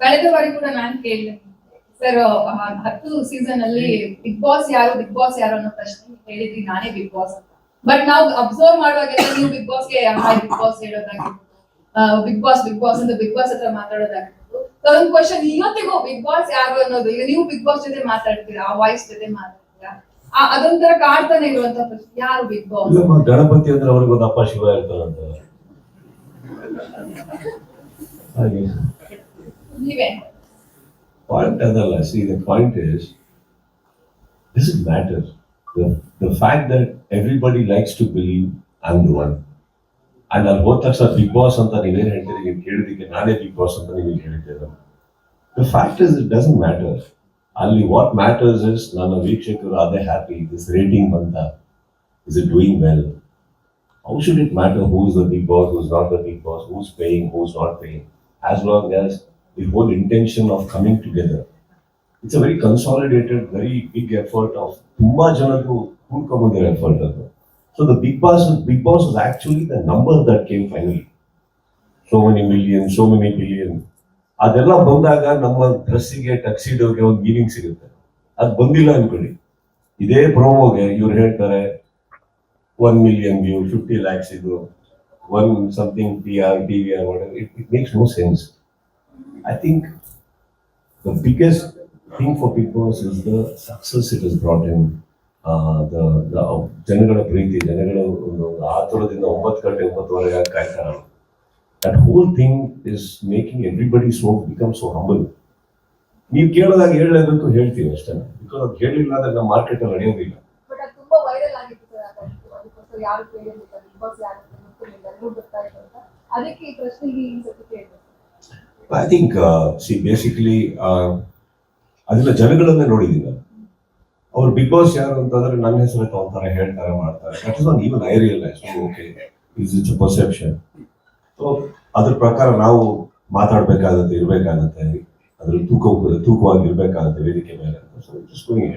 ಕಳೆದ ಬಾರಿ ಕೂಡ ನಾನ್ ಕೇಳಿದೆ. ಸರ್ ಹತ್ತು ಸೀಸನ್ ಅಲ್ಲಿ ಬಿಗ್ ಬಾಸ್ ಯಾರು ಬಿಗ್ ಬಾಸ್ ಯಾರು ಅನ್ನೋ ಪ್ರಶ್ನೆ ಹೇಳಿದ್ರಿ, ನಾನೇ ಬಿಗ್ ಬಾಸ್ ಬಟ್ ನಾವು ಅಬ್ಸರ್ವ್ ಮಾಡುವಾಗೆಲ್ಲ ನೀವು ಬಿಗ್ ಬಾಸ್ಗೆ ಗೆ ಬಿಗ್ ಬಾಸ್ ಹೇಳೋದಾಗಿರ್ಬೋದು ಬಿಗ್ ಬಾಸ್ ಬಿಗ್ ಬಾಸ್ ಅಂತ ಬಿಗ್ ಬಾಸ್ ಹತ್ರ ಮಾತಾಡೋದಾಗಿರ್ಬೋದು ಒಂದು ಕ್ವಶನ್ ಇವತ್ತಿಗೂ ಬಿಗ್ ಬಾಸ್ ಯಾರು ಅನ್ನೋದು, ಈಗ ನೀವು ಬಿಗ್ ಬಾಸ್ ಜೊತೆ ಮಾತಾಡ್ತೀರಾ, ಆ ವಾಯ್ಸ್ ಜೊತೆ ಮಾತಾಡ್ತೀರಾ? ಅದೊಂಥರ ಕಾಡ್ತಾನೆ ಇರುವಂತ ಪ್ರಶ್ನೆ. ಯಾರು ಬಿಗ್ ಬಾಸ್ ಗಣಪತಿ ಅಂದ್ರೆ ಅವ್ರಿಗೆ ಒಂದು ಅಪ್ಪ ಶಿವ ಇರ್ತಾರಂತ. ಹಾಗೆ. ನೀವೇ? ಪಾಯಿಂಟ್ ಅದಲ್ಲ see the point is this is matter the fact that everybody likes to believe I'm the one and ಅಲ್ಲಿ ಹೋದ ತಕ್ಷಣ ಬಿಗ್ ಬಾಸ್ ಅಂತ ನೀವೇನ್ ಹೇಳ್ತೀರಿ? ನೀವು ಕೇಳಿದಕ್ಕೆ ನಾನೇ ಬಿಗ್ ಬಾಸ್ ಅಂತ ನೀವು ಹೇಳಿದ್ದೀರ the fact is it doesn't matter ಅಲ್ಲಿ ವಾಟ್ ಮ್ಯಾಟರ್ಸ್ ಇಸ್ ನನ್ನ ವೀಕ್ಷಕರು ಅದೇ ಹ್ಯಾಪಿ ದಿಸ್ ರೇಟಿಂಗ್ ಬಂತ? Is it doing well how should it matter who's the big boss, who's not the big boss, who's paying, who's not paying, as long as the whole intention of coming together. It's a very consolidated, very big effort of ತುಂಬಾ ಜನರು ಕೂಡ್ಕೊಂಡ್ಬಂದಿರೋ effort So the big boss, big boss was actually the number that came finally. So many million, so many billion. ಅದೆಲ್ಲ ಬಂದಾಗ ನಮ್ಮ ಡ್ರೆಸ್ಸಿಗೆ ಟಕ್ಸಿಡೋಗೆ ಒಂದು meaning ಸಿಗುತ್ತೆ. ಅದು ಬಂದಿಲ್ಲ ಅನ್ಕೊಳ್ಳಿ. ಇದೇ ಪ್ರೋಮೋಗೆ ಇವ್ರು ಹೇಳ್ತಾರೆ one million view fifty lakhs ಇದು one something P R T V R it it makes no sense I think the biggest thing for Big Boss is the success it has brought him. The ಜನಗಳ ಪ್ರೀತಿ, ಜನಗಳ ಒಂದು ಆತುರದಿಂದ ಒಂಬತ್ತು ಗಂಟೆ ಒಂಬತ್ತುವರೆಗೆ ಕಾಯ್ತಾರಲ್ಲ that whole thing is making everybody so become so humble ನೀವು ಕೇಳೋದಾಗ ಹೇಳಲೇಬೇಕು ಹೇಳ್ತೀವಿ ಅಷ್ಟೇ. ಬಿಕಾಸ್ ಅದು ಹೇಳಿಲ್ಲ ಅಂದ್ರೆ ನಮ್ಮ ಮಾರ್ಕೆಟಲ್ಲಿ ನಡೆಯೋದಿಲ್ಲ ಅದಕ್ಕೆ ಈ ಪ್ರಶ್ನೆಗೆ ಐ ಥಿಂಕ್ ಸಿ ಬೇಸಿಕಲಿ ಅದನ್ನ ಜನಗಳನ್ನ ನೋಡಿದ್ದೀನಿ ನಾನು ಅವ್ರು ಬಿಗ್ ಬಾಸ್ ಯಾರು ಅಂತಂದ್ರೆ ನನ್ನ ಹೆಸರು ತಗೊಂತಾರೆ ಹೇಳ್ತಾರೆ, ಮಾಡ್ತಾರೆ. Okay is it's perception so ಅದ್ರ ಪ್ರಕಾರ ನಾವು ಮಾತಾಡ್ಬೇಕಾಗತ್ತೆ, ಇರ್ಬೇಕಾಗತ್ತೆ. ಅದ್ರ ತೂಕ ತೂಕವಾಗಿ ಇರ್ಬೇಕಾಗತ್ತೆ ವೇದಿಕೆ ಮೇಲೆ ಸೊ ಇಟ್ಸ್ ಗೋಯಿಂಗ್